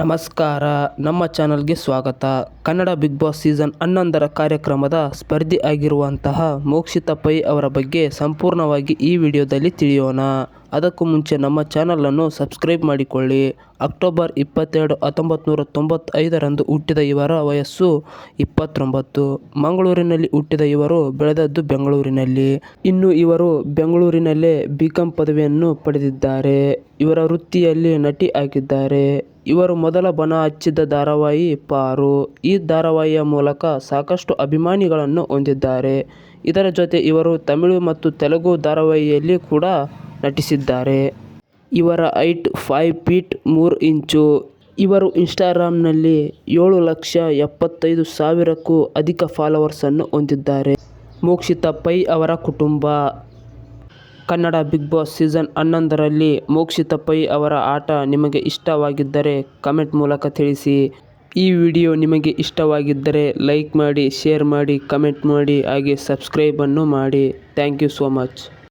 ನಮಸ್ಕಾರ, ನಮ್ಮ ಚಾನಲ್ಗೆ ಸ್ವಾಗತ. ಕನ್ನಡ ಬಿಗ್ ಬಾಸ್ ಸೀಸನ್ ಹನ್ನೊಂದರ ಕಾರ್ಯಕ್ರಮದ ಸ್ಪರ್ಧಿ ಆಗಿರುವಂತಹ ಮೋಕ್ಷಿತ ಪೈ ಅವರ ಬಗ್ಗೆ ಸಂಪೂರ್ಣವಾಗಿ ಈ ವಿಡಿಯೋದಲ್ಲಿ ತಿಳಿಯೋಣ. ಅದಕ್ಕೂ ಮುಂಚೆ ನಮ್ಮ ಚಾನಲನ್ನು ಸಬ್ಸ್ಕ್ರೈಬ್ ಮಾಡಿಕೊಳ್ಳಿ. ಅಕ್ಟೋಬರ್ ಇಪ್ಪತ್ತೆರಡು ಹತ್ತೊಂಬತ್ತು ನೂರ ತೊಂಬತ್ತೈದರಂದು ಹುಟ್ಟಿದ ಇವರ ವಯಸ್ಸು ಇಪ್ಪತ್ತೊಂಬತ್ತು. ಮಂಗಳೂರಿನಲ್ಲಿ ಹುಟ್ಟಿದ ಇವರು ಬೆಳೆದದ್ದು ಬೆಂಗಳೂರಿನಲ್ಲಿ. ಇನ್ನು ಇವರು ಬೆಂಗಳೂರಿನಲ್ಲೇ ಬಿ ಕಾಂ ಪದವಿಯನ್ನು ಪಡೆದಿದ್ದಾರೆ. ಇವರ ವೃತ್ತಿಯಲ್ಲಿ ನಟಿ ಆಗಿದ್ದಾರೆ. ಇವರು ಮೊದಲ ಬಣ ಹಚ್ಚಿದ ಧಾರಾವಾಹಿ ಪಾರು. ಈ ಧಾರಾವಾಹಿಯ ಮೂಲಕ ಸಾಕಷ್ಟು ಅಭಿಮಾನಿಗಳನ್ನು ಹೊಂದಿದ್ದಾರೆ. ಇದರ ಜೊತೆ ಇವರು ತಮಿಳು ಮತ್ತು ತೆಲುಗು ಧಾರಾವಾಹಿಯಲ್ಲಿ ಕೂಡ ನಟಿಸಿದ್ದಾರೆ. ಇವರ ಹೈಟ್ ಫೈವ್ ಫೀಟ್ ಮೂರು ಇಂಚು. ಇವರು ಇನ್ಸ್ಟಾಗ್ರಾಮ್ನಲ್ಲಿ ಏಳು ಲಕ್ಷ ಎಪ್ಪತ್ತೈದು ಸಾವಿರಕ್ಕೂ ಅಧಿಕ ಫಾಲೋವರ್ಸನ್ನು ಹೊಂದಿದ್ದಾರೆ. ಮೋಕ್ಷಿತ ಪೈ ಅವರ ಕುಟುಂಬ. ಕನ್ನಡ ಬಿಗ್ ಬಾಸ್ ಸೀಸನ್ ಹನ್ನೊಂದರಲ್ಲಿ ಮೋಕ್ಷಿತ ಪೈ ಅವರ ಆಟ ನಿಮಗೆ ಇಷ್ಟವಾಗಿದ್ದರೆ ಕಮೆಂಟ್ ಮೂಲಕ ತಿಳಿಸಿ. ಈ ವಿಡಿಯೋ ನಿಮಗೆ ಇಷ್ಟವಾಗಿದ್ದರೆ ಲೈಕ್ ಮಾಡಿ, ಶೇರ್ ಮಾಡಿ, ಕಮೆಂಟ್ ಮಾಡಿ, ಹಾಗೆ ಸಬ್ಸ್ಕ್ರೈಬನ್ನು ಮಾಡಿ. Thank you so much.